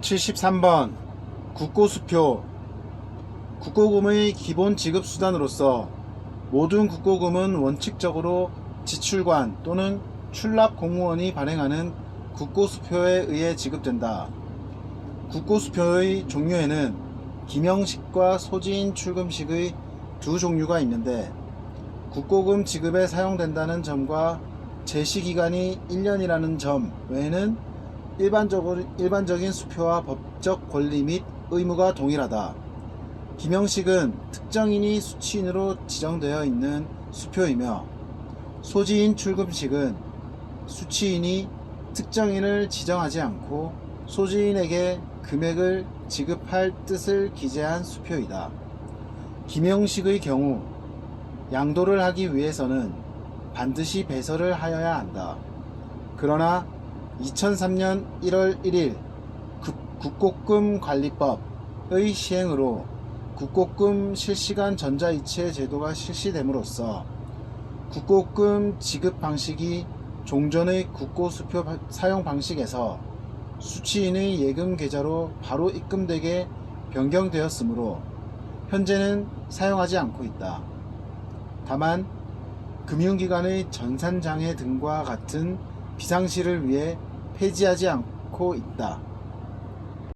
73번 국고수표 국고금의 기본 지급 수단으로서 모든 국고금은 원칙적으로 지출관 또는 출납 공무원이 발행하는 국고수표에 의해 지급된다. 국고수표의 종류에는 기명식과 소지인 출금식의 두 종류가 있는데 국고금 지급에 사용된다는 점과 제시기간이 1년이라는 점 외에는 일반적으로, 일반적인 수표와 법적 권리 및 의무가 동일하다. 기명식은 특정인이 수취인으로 지정되어 있는 수표이며 소지인 출금식은 수취인이 특정인을 지정하지 않고 소지인에게 금액을 지급할 뜻을 기재한 수표이다. 기명식의 경우 양도를 하기 위해서는 반드시 배설을 하여야 한다. 그러나 2003년 1월 1일 국고금 관리법의 시행으로 국고금 실시간 전자이체 제도가 실시됨으로써 국고금 지급 방식이 종전의 국고수표 바- 사용 방식에서 수취인의 예금 계좌로 바로 입금되게 변경되었으므로 현재는 사용하지 않고 있다. 다만 금융기관의 전산장애 등과 같은 비상시를 위해 폐지하지 않고 있다.